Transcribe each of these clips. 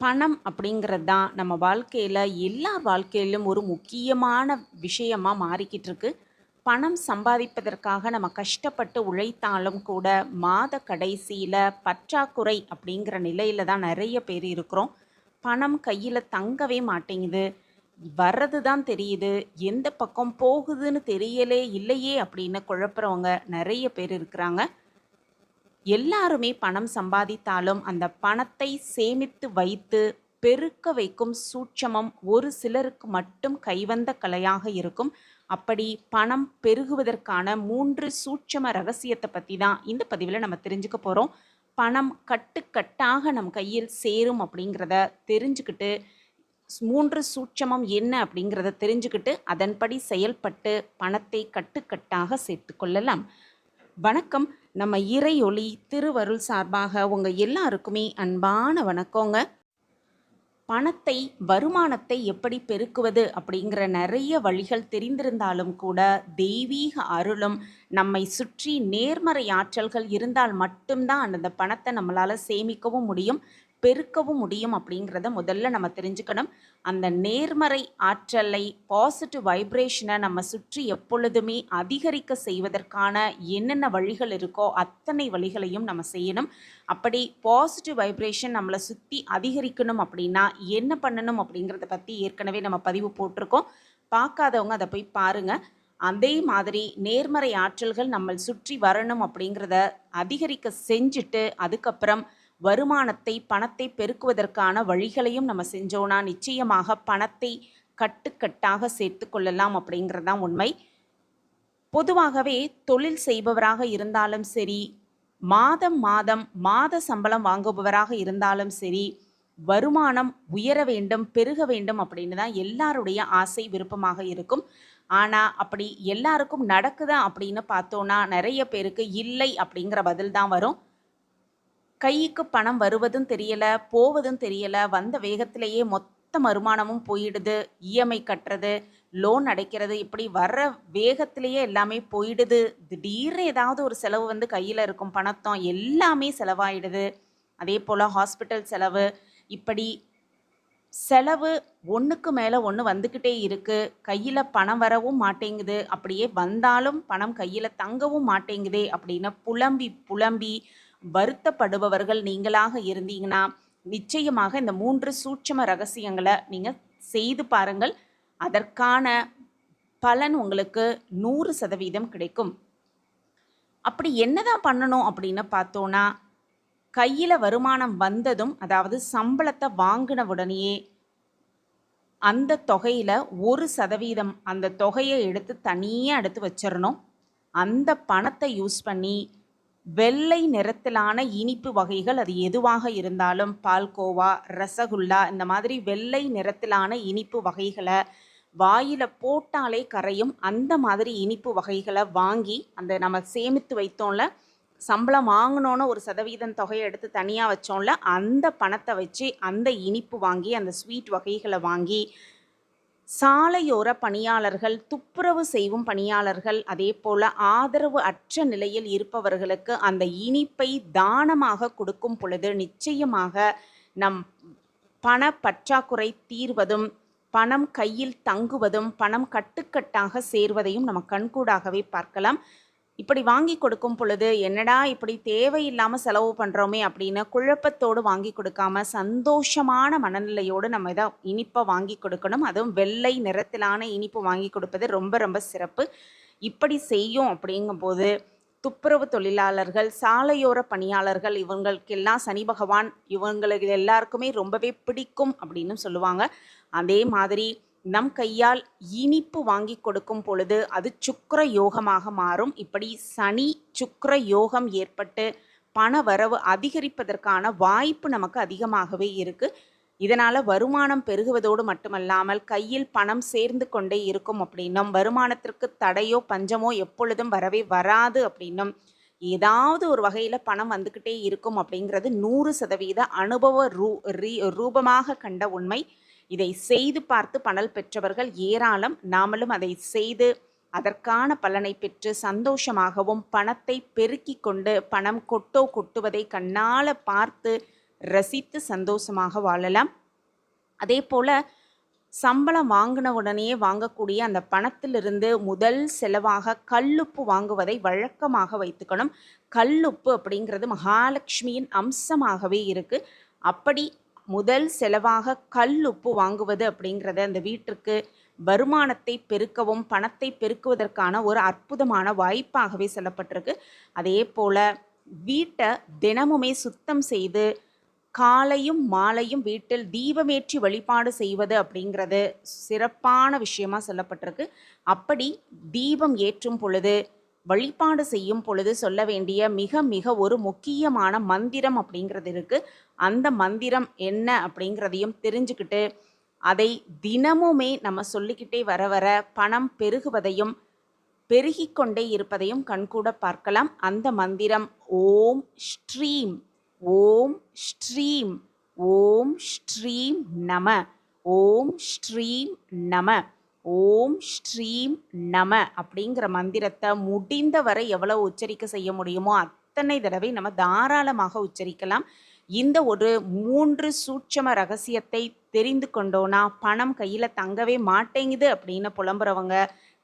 பணம் அப்படிங்கிறது தான் நம்ம வாழ்க்கையில் எல்லார் வாழ்க்கையிலும் ஒரு முக்கியமான விஷயமாக மாறிக்கிட்டு இருக்கு. பணம் சம்பாதிப்பதற்காக நம்ம கஷ்டப்பட்டு உழைத்தாலும் கூட மாத கடைசியில் பற்றாக்குறை அப்படிங்கிற நிலையில தான் நிறைய பேர் இருக்கிறோம். பணம் கையில் தங்கவே மாட்டேங்குது. வர்றது தான் தெரியுது. எந்த பக்கம் போகுதுன்னு தெரியலே இல்லையே அப்படின்னு குழப்புறவங்க நிறைய பேர் இருக்கிறாங்க. எல்லாருமே பணம் சம்பாதித்தாலும் அந்த பணத்தை சேமித்து வைத்து பெருக்க வைக்கும் சூட்சமம் ஒரு சிலருக்கு மட்டும் கைவந்த கலையாக இருக்கும். அப்படி பணம் பெருகுவதற்கான மூன்று சூட்சம ரகசியத்தை பற்றி தான் இந்த பதிவில் நம்ம தெரிஞ்சுக்க போகிறோம் பணம் கட்டுக்கட்டாக நம் கையில் சேரும் அப்படிங்கிறத தெரிஞ்சுக்கிட்டு மூன்று சூட்சமம் என்ன அப்படிங்கிறத தெரிஞ்சுக்கிட்டு அதன்படி செயல்பட்டு பணத்தை கட்டுக்கட்டாக சேர்த்து கொள்ளலாம். வணக்கம். நம்ம இறையொளி திருவருள் சார்பாக உங்கள் எல்லாருக்குமே அன்பான வணக்கங்க. பணத்தை வருமானத்தை எப்படி பெருக்குவது அப்படிங்கிற நிறைய வழிகள் தெரிந்திருந்தாலும் கூட தெய்வீக அருளும் நம்மை சுற்றி நேர்மறை ஆற்றல்கள் இருந்தால் மட்டும்தான் அந்த பணத்தை நம்மளால் சேமிக்கவும் முடியும். பெருக்கவும் முடியும் அப்படிங்கிறத முதல்ல நம்ம தெரிஞ்சுக்கணும். அந்த நேர்மறை ஆற்றலை பாசிட்டிவ் வைப்ரேஷனை நம்ம சுற்றி எப்பொழுதுமே அதிகரிக்க செய்வதற்கான என்னென்ன வழிகள் இருக்கோ அத்தனை வழிகளையும் நம்ம செய்யணும். அப்படி பாசிட்டிவ் வைப்ரேஷன் நம்மளை சுற்றி அதிகரிக்கணும் அப்படின்னா என்ன பண்ணணும் அப்படிங்கிறத பற்றி ஏற்கனவே நம்ம பதிவு போட்டிருக்கோம். பார்க்காதவங்க அதை போய் பாருங்கள் அதே மாதிரி நேர்மறை ஆற்றல்கள் நம்ம சுற்றி வரணும் அப்படிங்கிறத அதிகரிக்க செஞ்சுட்டு அதுக்கப்புறம் வருமானத்தை பணத்தை பெருக்குவதற்கான வழிகளையும் நம்ம செஞ்சோன்னா நிச்சயமாக பணத்தை கட்டுக்கட்டாக சேர்த்து கொள்ளலாம் அப்படிங்கிறதான் உண்மை. பொதுவாகவே தொழில் செய்பவராக இருந்தாலும் சரி மாதம் மாதம் மாத சம்பளம் வாங்குபவராக இருந்தாலும் சரி வருமானம் உயர வேண்டும் பெருக வேண்டும் அப்படின்னு தான் எல்லாருடைய ஆசை விருப்பமாக இருக்கும். ஆனால் அப்படி எல்லாருக்கும் நடக்குதா அப்படின்னு பார்த்தோன்னா நிறைய பேருக்கு இல்லை அப்படிங்கிற பதில் தான் வரும். கைக்கு பணம் வருவதும் தெரியல போவதும் தெரியல வந்த வேகத்திலேயே மொத்த வருமானமும் போயிடுது. இஎம்ஐ கட்டுறது லோன் அடைக்கிறது இப்படி வர்ற வேகத்திலேயே எல்லாமே போயிடுது. திடீர்னு ஏதாவது ஒரு செலவு வந்து கையில் இருக்கும் பணத்தம் எல்லாமே செலவாயிடுது. அதே போல் ஹாஸ்பிட்டல் செலவு இப்படி செலவு ஒன்றுக்கு மேலே ஒன்று வந்துக்கிட்டே இருக்குது கையில் பணம் வரவும் மாட்டேங்குது. அப்படியே வந்தாலும் பணம் கையில் தங்கவும் மாட்டேங்குதே அப்படின்னு புலம்பி புலம்பி வருத்தப்படுபவர்கள் நீங்களாக இருந்தீங்கன்னா நிச்சயமாக இந்த மூன்று சூட்சம ரகசியங்களை நீங்கள் செய்து பாருங்கள். அதற்கான பலன் உங்களுக்கு நூறு சதவீதம் கிடைக்கும். அப்படி என்னதான் பண்ணணும் அப்படின்னு பார்த்தோன்னா கையில் வருமானம் வந்ததும் அதாவது சம்பளத்தை வாங்கின உடனேயே அந்த தொகையில் ஒரு சதவீதம் அந்த தொகையை எடுத்து தனியாக எடுத்து வச்சிடணும் அந்த பணத்தை யூஸ் பண்ணி வெள்ளை நிறத்திலான இனிப்பு வகைகள் அது எதுவாக இருந்தாலும் பால்கோவா ரசகுல்லா இந்த மாதிரி வெள்ளை நிறத்திலான இனிப்பு வகைகளை வாயில் போட்டாலே கரையும். அந்த மாதிரி இனிப்பு வகைகளை வாங்கி அந்த நம்ம சேமித்து வைத்தோம்ல சம்பளம் வாங்கினோன்னு ஒரு சதவீதம் தொகையை எடுத்து தனியாக வச்சோம்ல அந்த பணத்தை வச்சு அந்த இனிப்பு வாங்கி அந்த ஸ்வீட் வகைகளை வாங்கி சாலையோர பணியாளர்கள் துப்புரவு செய்யும் பணியாளர்கள் அதே போல் ஆதரவு அற்ற நிலையில் இருப்பவர்களுக்கு அந்த இனிப்பை தானமாக கொடுக்கும் பொழுது நிச்சயமாக நம் பண பற்றாக்குறை தீர்வதும் பணம் கையில் தங்குவதும் பணம் கட்டுக்கட்டாக சேர்வதையும் நம்ம கண்கூடாகவே பார்க்கலாம். இப்படி வாங்கி கொடுக்கும் பொழுது என்னடா இப்படி தேவையில்லாமல் செலவு பண்ணுறோமே அப்படின்னு குழப்பத்தோடு வாங்கி கொடுக்காம சந்தோஷமான மனநிலையோடு நம்ம இதை இனிப்பை வாங்கி கொடுக்கணும். அதுவும் வெள்ளை நிறத்திலான இனிப்பு வாங்கி கொடுப்பது ரொம்ப ரொம்ப சிறப்பு. இப்படி செய்யும் அப்படிங்கும்போது துப்புரவு தொழிலாளர்கள் சாலையோர பணியாளர்கள் இவங்களுக்கெல்லாம் சனி பகவான் இவங்களுக்கு எல்லாருக்குமே ரொம்பவே பிடிக்கும் அப்படின்னு சொல்லுவாங்க. அதே மாதிரி நம் கையால் இனிப்பு வாங்கி கொடுக்கும் பொழுது அது சுக்கர யோகமாக மாறும். இப்படி சனி சுக்கர யோகம் ஏற்பட்டு பண வரவு அதிகரிப்பதற்கான வாய்ப்பு நமக்கு அதிகமாகவே இருக்குது இதனால் வருமானம் பெருகுவதோடு மட்டுமல்லாமல் கையில் பணம் சேர்ந்து கொண்டே இருக்கும் அப்படின்னும் வருமானத்திற்கு தடையோ பஞ்சமோ எப்பொழுதும் வரவே வராது அப்படின்னும் ஏதாவது ஒரு வகையில் பணம் வந்துக்கிட்டே இருக்கும் அப்படிங்கிறது நூறு சதவீத அனுபவ ரூ ரீ ரூபமாக கண்ட உண்மை. இதை செய்து பார்த்து பணல் பெற்றவர்கள் ஏராளம். நாமளும் அதை செய்து அதற்கான பலனை பெற்று சந்தோஷமாகவும் பணத்தை பெருக்கி கொண்டு பணம் கொட்டோ கொட்டுவதை கண்ணால் பார்த்து ரசித்து சந்தோஷமாக வாழலாம். அதே போல் சம்பளம் வாங்கின உடனேயே வாங்கக்கூடிய அந்த பணத்திலிருந்து முதல் செலவாக கல்லுப்பு வாங்குவதை வழக்கமாக வைத்துக்கணும். கல்லுப்பு அப்படிங்கிறது மகாலட்சுமியின் அம்சமாகவே இருக்குது அப்படி முதல் செலவாக கல் உப்பு வாங்குவது அப்படிங்கிறது அந்த வீட்டிற்கு வருமானத்தை பெருக்கவும் பணத்தை பெருக்குவதற்கான ஒரு அற்புதமான வாய்ப்பாகவே சொல்லப்பட்டிருக்கு. அதே போல் வீட்டை தினமுமே சுத்தம் செய்து காலையும் மாலையும் வீட்டில் தீபமேற்றி வழிபாடு செய்வது அப்படிங்கிறது சிறப்பான விஷயமா சொல்லப்பட்டிருக்கு. அப்படி தீபம் ஏற்றும் பொழுது வழிபாடு செய்யும் பொழுது சொல்ல வேண்டிய மிக மிக ஒரு முக்கியமான மந்திரம் அப்படிங்கிறது இருக்கு. அந்த மந்திரம் என்ன அப்படிங்கிறதையும் தெரிஞ்சுக்கிட்டு அதை தினமுமே நம்ம சொல்லிக்கிட்டே வர வர பணம் பெருகுவதையும் பெருகி கொண்டே இருப்பதையும் கண்கூட பார்க்கலாம். அந்த மந்திரம் ஓம் ஸ்ட்ரீம் ஓம் ஸ்ட்ரீம் ஓம் ஸ்ரீம் நம ஓம் ஸ்ரீம் நம. ஓம் ஸ்ரீம் நம அப்படிங்கிற மந்திரத்தை முடிந்தவரை எவ்வளவு உச்சரிக்க செய்ய முடியுமோ அத்தனை தடவை நம்ம தாராளமாக உச்சரிக்கலாம். இந்த ஒரு மூன்று சூட்சம ரகசியத்தை தெரிந்து கொண்டோன்னா பணம் கையில் தங்கவே மாட்டேங்குது அப்படின்னு புலம்புறவங்க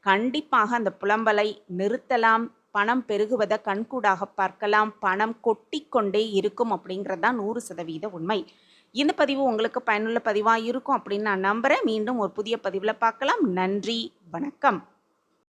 கண்டிப்பாக அந்த புலம்பலை நிறுத்தலாம். பணம் பெருகுவதை கண்கூடாக பார்க்கலாம். பணம் கொட்டிக்கொண்டே இருக்கும் அப்படிங்கிறது தான் நூறு சதவீத உண்மை. இந்த பதிவு உங்களுக்கு பயனுள்ள பதிவாக இருக்கும் அப்படின்னு நான் நம்புகிறேன் மீண்டும் ஒரு புதிய பதிவில் பார்க்கலாம். நன்றி. வணக்கம்.